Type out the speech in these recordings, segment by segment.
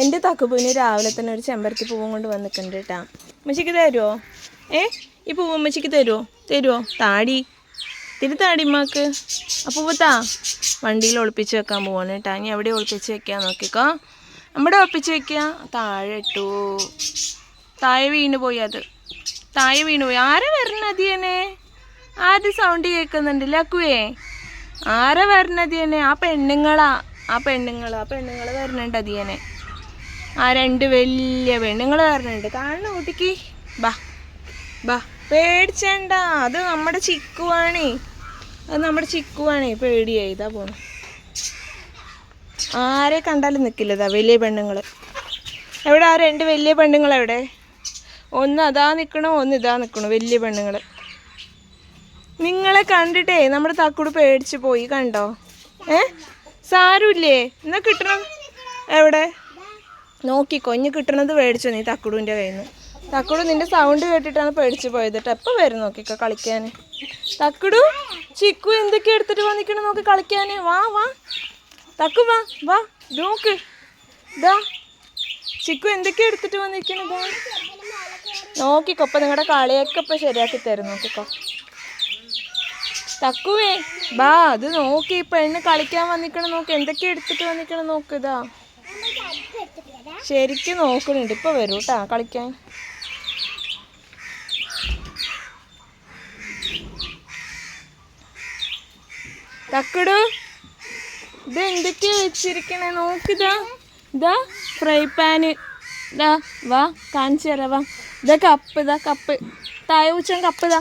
എന്റെ തക്കുപൂവിന് രാവിലെ തന്നെ ഒരു ചെമ്പരത്തി പൂവും കൊണ്ട് വന്നിട്ടുണ്ട് കേട്ടാ ഉമ്മച്ചിക്ക് തരുമോ ഏ? ഈ പൂവ് ഉമ്മച്ചിക്ക് തരുമോ തരുമോ താടി. തിരി താടി മാക്ക് പൂവ് താ. വണ്ടിയിൽ ഒളിപ്പിച്ച് വെക്കാൻ പോവാണ് കേട്ടാ ഇനി എവിടെ ഒളിപ്പിച്ച് വെക്കാൻ നോക്കിക്കോ. നമ്മുടെ ഒളിപ്പിച്ച് വെക്കുക താഴെ ഇട്ടു. താഴെ വീണ് പോയി അത്. താഴെ വീണ് പോയി. ആരാ വരണത് തന്നെ ആര് സൗണ്ട് കേൾക്കുന്നുണ്ട്? ലക്കുവേ. ആരാ വരണത് തന്നെ ആ പെണ്ണുങ്ങളാ. ആ പെണ്ണുങ്ങൾ ആ പെണ്ണുങ്ങൾ വരണുണ്ട് അതിയനെ ആ രണ്ട് വലിയ പെണ്ണുങ്ങൾ പറഞ്ഞിട്ടുണ്ട്. കാണുന്ന കുട്ടിക്ക്. ബാ. ബാ. പേടിച്ചണ്ട. അത് നമ്മുടെ ചിക്കുവാണേ. അത് നമ്മുടെ ചിക്കുവാണേ. പേടിയായി. ഇതാ പോണു. ആരെ കണ്ടാലും നിൽക്കില്ലതാ വലിയ പെണ്ണുങ്ങൾ എവിടെ ആ രണ്ട് വലിയ പെണ്ണുങ്ങൾ എവിടെ? ഒന്ന് അതാ നിൽക്കണോ ഒന്ന് ഇതാ നിൽക്കണോ വലിയ പെണ്ണുങ്ങൾ നിങ്ങളെ കണ്ടിട്ടേ നമ്മുടെ തക്കുട് പേടിച്ച് പോയി കണ്ടോ? ഏ? സാരമില്ലേ? എന്നാ കിട്ടണം. എവിടെ? നോക്കിക്കോ ഇനി കിട്ടണത് മേടിച്ചു നീ തക്കുടുവിന്റെ കയ്യിൽ നിന്ന് തക്കുടു നിന്റെ സൗണ്ട് കേട്ടിട്ടാണ് പേടിച്ച് പോയത്. എപ്പോൾ വരും നോക്കിക്കോ കളിക്കാൻ തക്കുടു ചിക്കു എന്തൊക്കെ എടുത്തിട്ട് വന്നിക്കണം നോക്കി കളിക്കാൻ വാ വാ. തക്കു വാ വാ നോക്ക്. ഇതാ ചിക്കു എന്തൊക്കെ എടുത്തിട്ട് വന്നിരിക്കണതാ നോക്കിക്കോ അപ്പം നിങ്ങളുടെ കളിയൊക്കെ ഇപ്പം ശരിയാക്കി തരും നോക്കിക്കോ തക്കുവേ ബാ അത് നോക്കി ഇപ്പം പെണ്ണ് കളിക്കാൻ വന്നിക്കണം നോക്ക്. എന്തൊക്കെ എടുത്തിട്ട് വന്നിക്കണം നോക്ക് ഇതാ ശരിക്കും നോക്കണുണ്ട്. ഇപ്പൊ വരൂ കേട്ടാ കളിക്കാൻ. തക്കടു ഇത് എന്തൊക്കെയാ വെച്ചിരിക്കണേ? നോക്കിതാ. ഇതാ ഫ്രൈ പാന്. ഇതാ വാ കാണിച്ചു തരാം വാ. ഇതാ കപ്പ് ഇതാ കപ്പ്. തായ ഉച്ച കപ്പ് ഇതാ.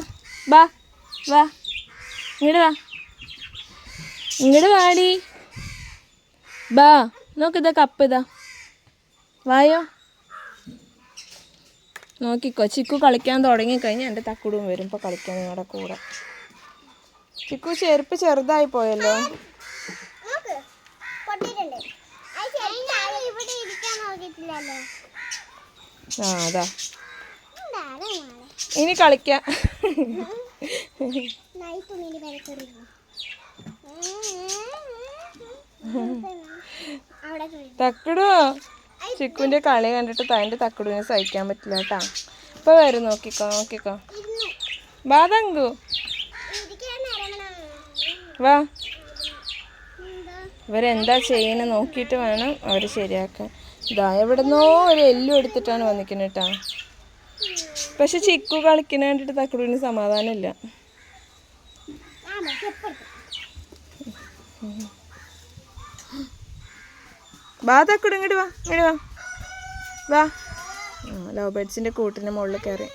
വാ വാ. ഇങ്ങോട്ട് വാ. ഇങ്ങോട്ട് വാടി. ബാ നോക്കിതാ കപ്പ് ഇതാ. വായോ? നോക്കിക്കോ ചിക്കു കളിക്കാൻ തുടങ്ങിക്കഴിഞ്ഞാൽ എന്റെ തക്കുടും വരും. ഇപ്പോൾ കളിക്കാൻ നിങ്ങളുടെ കൂടെ. ചിക്കു ചെരുപ്പ് ചെറുതായി പോയല്ലോ. ആ അതാ. ഇനി കളിക്കാം. തുണിയിൽ തക്കടു. ചിക്കുവിന്റെ കളി കണ്ടിട്ട് തന്റെ തക്കടുവിനെ സഹിക്കാൻ പറ്റില്ല കേട്ടാ. ഇപ്പൊ വരും നോക്കിക്കോ നോക്കിക്കോ. വാ തങ്കു. വാ. ഇവരെന്താ ചെയ്യുന്നത് നോക്കിയിട്ട് വേണം അവർ ശരിയാക്കാൻ. ഇതാ എവിടുന്നോ ഒരു എല്ലും എടുത്തിട്ടാണ് വന്നിക്കുന്നത് കേട്ടാ. പക്ഷെ ചിക്കു കളിക്കുന്ന കണ്ടിട്ട് തക്കടുവിന് സമാധാനമില്ല. ആ മതി എപ്പോഴും വാ തക്കടു ഇങ്ങോട്ട് വാ ഇങ്ങോട്ട് വാ. വാ. ലവ് ബേഡ്സിന്റെ കൂട്ടിന്റെ മുകളിൽ കയറി.